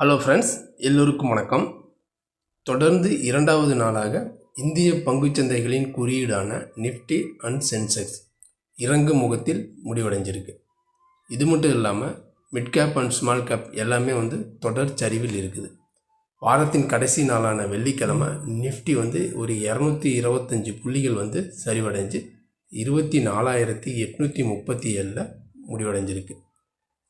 Hello friends எல்லோருக்கும் வணக்கம். தொடர்ந்து இரண்டாவது நாளாக இந்திய பங்குச்சந்தைகளின் குறியீடான நிஃப்டி அண்ட் சென்செக்ஸ் இறங்கு முகத்தில் முடிவடைஞ்சிருக்கு. இது மட்டும் இல்லாமல் mid cap and small cap எல்லாமே வந்து தொடர் சரிவில் இருக்குது. வாரத்தின் கடைசி நாளான வெள்ளிக்கிழமை நிஃப்டி வந்து ஒரு இரநூத்தி இருபத்தஞ்சி புள்ளிகள் வந்து சரிவடைஞ்சு இருபத்தி நாலாயிரத்தி எட்நூற்றி முப்பத்தி ஏழில் முடிவடைஞ்சிருக்கு.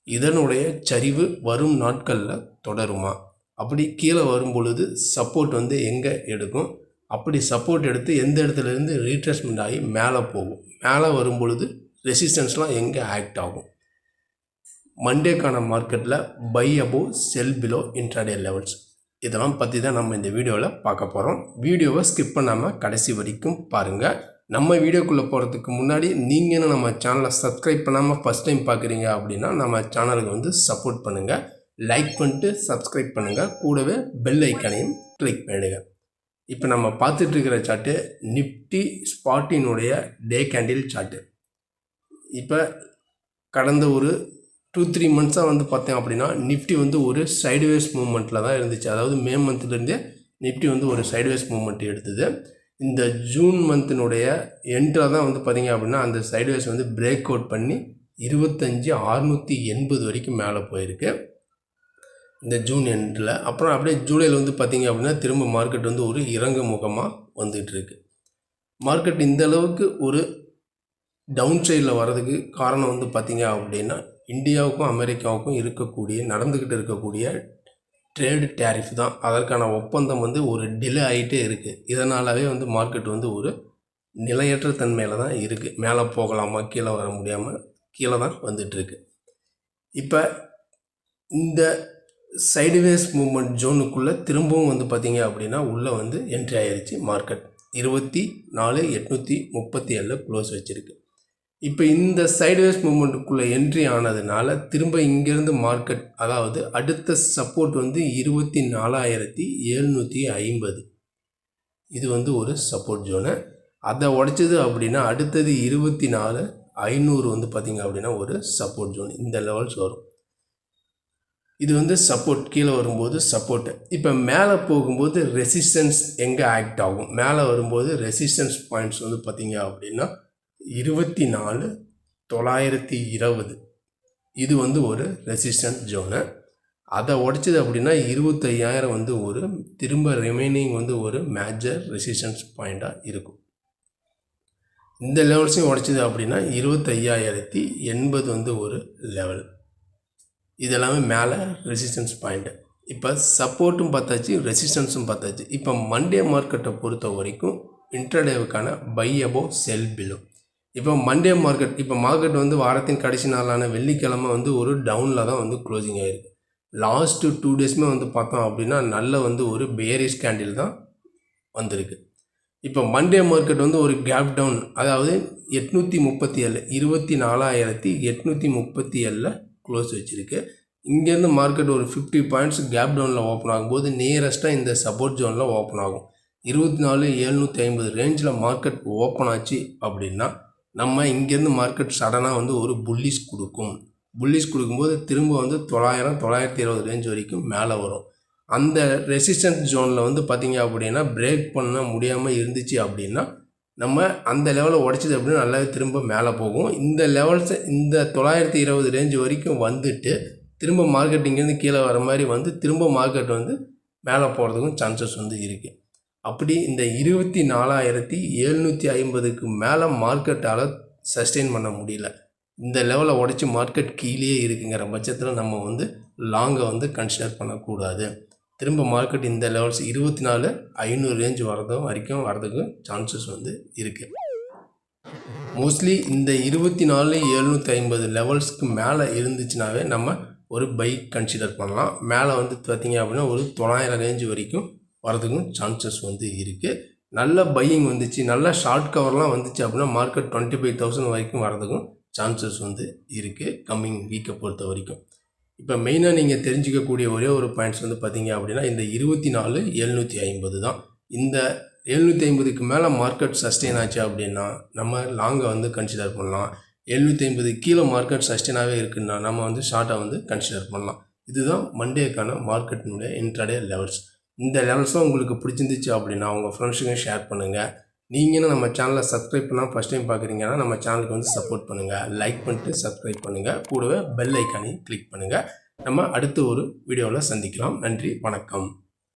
இதனுடைய சரிவு வரும் நாட்களில் தொடருமா? அப்படி கீழே வரும் பொழுது சப்போர்ட் வந்து எங்கே எடுக்கும்? அப்படி சப்போர்ட் எடுத்து எந்த இடத்துல இருந்து ரீட்ரேஸ்மெண்ட் ஆகி மேலே போகும். மேலே வரும் பொழுது ரெசிஸ்டன்ஸ்லாம் எங்கே ஆக்ட் ஆகும்? மண்டேக்கான மார்க்கெட்டில் buy above sell below intraday levels இதெல்லாம் பற்றி தான் நம்ம இந்த வீடியோவில் பார்க்க போகிறோம் வீடியோவை ஸ்கிப் பண்ணாமல் கடைசி வரைக்கும் பாருங்கள் நம்ம வீடியோக்குள்ளே போகிறதுக்கு முன்னாடி நீங்கள் நம்ம சேனலை சப்ஸ்கிரைப் பண்ணாமல் ஃபஸ்ட் டைம் பார்க்குறீங்க அப்படின்னா நம்ம சேனலுக்கு வந்து சப்போர்ட் பண்ணுங்கள் லைக் பண்ணிட்டு சப்ஸ்கிரைப் பண்ணுங்கள் கூடவே பெல் ஐக்கானையும் கிளிக் பண்ணிடுங்க இப்போ நம்ம பார்த்துட்ருக்கிற சார்ட்டு நிஃப்டி ஸ்பாட்டினுடைய டே கேண்டில் சார்ட்டு இப்போ கடந்த ஒரு டூ த்ரீ மந்த்ஸாக வந்து பார்த்தேன் அப்படின்னா நிஃப்டி வந்து ஒரு சைடுவேஸ் மூமெண்ட்டில் தான் இருந்துச்சு. அதாவது மே மந்த்லேருந்தே நிஃப்டி வந்து ஒரு சைடுவேஸ் மூமெண்ட் எடுத்தது. இந்த ஜூன் மந்த்தினுடைய எண்டில் தான் வந்து பார்த்தீங்க அப்படின்னா அந்த சைடுவேஸ் வந்து பிரேக் அவுட் பண்ணி இருபத்தஞ்சி அறுநூற்றி எண்பது வரைக்கும் மேலே போயிருக்கு. இந்த ஜூன் எண்டில். அப்புறம் அப்படியே ஜூலையில் வந்து பார்த்தீங்க அப்படின்னா திரும்ப மார்க்கெட் வந்து ஒரு இறங்கு முகமாக வந்துகிட்ருக்கு மார்க்கெட் இந்த அளவுக்கு ஒரு டவுன் சைடில் வர்றதுக்கு காரணம் வந்து பார்த்தீங்க அப்படின்னா இந்தியாவுக்கும் அமெரிக்காவுக்கும் இருக்கக்கூடிய நடந்துக்கிட்டு இருக்கக்கூடிய ட்ரேடு டேரிஃப் தான். அதற்கான ஒப்பந்தம் வந்து ஒரு டிலே ஆகிட்டே இருக்குது இதனாலவே வந்து மார்க்கெட் வந்து ஒரு நிலையற்ற தன்மையில் தான் இருக்குது மேலே போகலாமா கீழே வர முடியாமல் கீழே தான் வந்துட்டுருக்கு இப்போ இந்த சைடுவேஸ் மூமெண்ட் ஜோனுக்குள்ளே திரும்பவும் வந்து பார்த்திங்க அப்படின்னா உள்ளே வந்து என்ட்ரி ஆயிருச்சு மார்க்கெட் இருபத்தி நாலு எட்நூற்றி முப்பத்தி ஏழில் க்ளோஸ் வச்சுருக்கு. இப்போ இந்த சைடுவேஸ் மூமெண்ட்டுக்குள்ளே என்ட்ரி ஆனதுனால திரும்ப இங்கேருந்து மார்க்கெட் அதாவது அடுத்த சப்போர்ட் வந்து இருபத்தி நாலாயிரத்தி எழுநூற்றி ஐம்பது. இது வந்து ஒரு சப்போர்ட் ஜோனு அதை உடைச்சது அப்படின்னா அடுத்தது இருபத்தி நாலு ஐநூறு வந்து பார்த்திங்க அப்படின்னா ஒரு சப்போர்ட் ஜோன் இந்த லெவல்ஸ் வரும். இது வந்து சப்போர்ட் கீழே வரும்போது சப்போர்ட்டு இப்போ மேலே போகும்போது ரெசிஸ்டன்ஸ் எங்கே ஆக்ட் ஆகும்? மேலே வரும்போது ரெசிஸ்டன்ஸ் பாயிண்ட்ஸ் வந்து பார்த்திங்க அப்படின்னா இருபத்தி நாலு தொள்ளாயிரத்தி இருபது. இது வந்து ஒரு ரெசிஸ்டன்ஸ் ஜோனு. அதை உடைச்சது அப்படின்னா இருபத்தையாயிரம் வந்து ஒரு திரும்ப ரிமைனிங் வந்து ஒரு மேஜர் ரெசிஸ்டன்ஸ் பாயிண்ட்டாக இருக்கும். இந்த லெவல்ஸையும் உடைச்சது அப்படின்னா இருபத்தையாயிரத்தி எண்பது வந்து ஒரு லெவல். இதெல்லாமே மேலே ரெசிஸ்டன்ஸ் பாயிண்ட்டு இப்போ சப்போர்ட்டும் பார்த்தாச்சு ரெசிஸ்டன்ஸும் பார்த்தாச்சு. இப்போ மண்டே மார்க்கெட்டை பொறுத்த வரைக்கும் இன்டர்டேவுக்கான பை அபோவ் செல் பிலோ இப்போ மண்டே மார்க்கெட் இப்போ மார்க்கெட் வந்து வாரத்தின் கடைசி நாளான வெள்ளிக்கிழமை வந்து ஒரு டவுனில் தான் வந்து க்ளோசிங் ஆகிருக்கு லாஸ்ட்டு டூ டேஸ்மே வந்து பார்த்தோம் அப்படின்னா நல்ல வந்து ஒரு பேரிஷ் கேண்டில் தான் வந்திருக்கு. இப்போ மண்டே மார்க்கெட் வந்து ஒரு கேப் டவுன் அதாவது எட்நூற்றி முப்பத்தி ஏழு இருபத்தி நாலாயிரத்தி எட்நூற்றி முப்பத்தி ஏழில் க்ளோஸ் வச்சுருக்கு. இங்கேருந்து மார்க்கெட் ஒரு ஃபிஃப்டி பாயிண்ட்ஸ் கேப் டவுனில் ஓப்பன் ஆகும்போது நியரஸ்ட்டாக இந்த சப்போர்ட் ஜோனில் ஓப்பன் ஆகும். இருபத்தி நாலு எழுநூற்றி ஐம்பது ரேஞ்சில் மார்க்கெட் ஓப்பன் ஆச்சு அப்படின்னா நம்ம இங்கேருந்து மார்க்கெட் சடனாக வந்து ஒரு புல்லிஸ் கொடுக்கும். புல்லிஸ் கொடுக்கும்போது திரும்ப வந்து தொள்ளாயிரம் தொள்ளாயிரத்தி இருபது ரேஞ்ச் வரைக்கும் மேலே வரும். அந்த ரெசிஸ்டன்ஸ் ஜோனில் வந்து பார்த்திங்க அப்படின்னா பிரேக் பண்ண முடியாமல் இருந்துச்சு அப்படின்னா நம்ம அந்த லெவலை உடச்சிது அப்படின்னா நல்லாவே திரும்ப மேலே போகும். இந்த லெவல்ஸ் இந்த தொள்ளாயிரத்தி இருபது ரேஞ்ச் வரைக்கும் வந்துட்டு திரும்ப மார்க்கெட் இங்கேருந்து கீழே வர மாதிரி வந்து திரும்ப மார்க்கெட் வந்து மேலே போகிறதுக்கும் சான்சஸ் வந்து இருக்குது அப்படி இந்த இருபத்தி நாலாயிரத்தி எழுநூற்றி ஐம்பதுக்கு மேலே மார்க்கெட்டால் சஸ்டெயின் பண்ண முடியல. இந்த லெவலை உடச்சி மார்க்கெட் கீழே இருக்குங்கிற பட்சத்தில் நம்ம வந்து லாங்கை வந்து கன்சிடர் பண்ணக்கூடாது. திரும்ப மார்க்கெட் இந்த லெவல்ஸ் இருபத்தி நாலு ஐநூறு ரேஞ்ச் வரதும் வரைக்கும் வரதுக்கு சான்சஸ் வந்து இருக்குது மோஸ்ட்லி இந்த இருபத்தி நாலு எழுநூற்றி ஐம்பது லெவல்ஸ்க்கு மேலே இருந்துச்சுனாவே நம்ம ஒரு பைக் கன்சிடர் பண்ணலாம். மேலே வந்து பார்த்திங்க அப்படின்னா ஒரு தொள்ளாயிரம் ரேஞ்சு வரைக்கும் வரதுக்கும் சான்சஸ் வந்து இருக்குது நல்ல பையிங் வந்துச்சு. நல்ல ஷார்ட் கவர்லாம் வந்துச்சு அப்படின்னா மார்க்கெட் டுவெண்ட்டி ஃபைவ் தௌசண்ட் வரைக்கும் வரதுக்கும் சான்சஸ் வந்து இருக்குது கம்மிங் வீக்கை பொறுத்த வரைக்கும். இப்போ மெயினாக நீங்கள் தெரிஞ்சிக்கக்கூடிய ஒரே ஒரு பாயிண்ட்ஸ் வந்து பார்த்தீங்க அப்படின்னா இந்த இருபத்தி நாலு எழுநூற்றி ஐம்பது தான். இந்த எழுநூற்றி ஐம்பதுக்கு மேலே மார்க்கெட் சஸ்டெயின் ஆச்சு அப்படின்னா நம்ம லாங்கை வந்து கன்சிடர் பண்ணலாம். எழுநூற்றி ஐம்பது கீழே மார்க்கெட் சஸ்டெயினாகவே இருக்குன்னா நம்ம வந்து ஷார்ட்டாக வந்து கன்சிடர் பண்ணலாம். இதுதான் மண்டேக்கான மார்க்கெட்டினுடைய இன்ட்ராடே லெவல்ஸ் இந்த லெவல்ஸும் உங்களுக்கு பிடிச்சிருந்துச்சு அப்படின்னா உங்கள் ஃப்ரெண்ட்ஸுக்கும் ஷேர் பண்ணுங்கள் நீங்களும் நம்ம சேனலை சப்ஸ்கிரைப் பண்ணால் ஃபஸ்ட் டைம் பார்க்குறீங்கன்னா நம்ம சேனலுக்கு வந்து சப்போர்ட் பண்ணுங்கள் லைக் பண்ணிட்டு சப்ஸ்கிரைப் பண்ணுங்கள் கூடவே பெல் ஐக்கானையும் கிளிக் பண்ணுங்கள் நம்ம அடுத்த ஒரு வீடியோவில் சந்திக்கலாம். நன்றி வணக்கம்.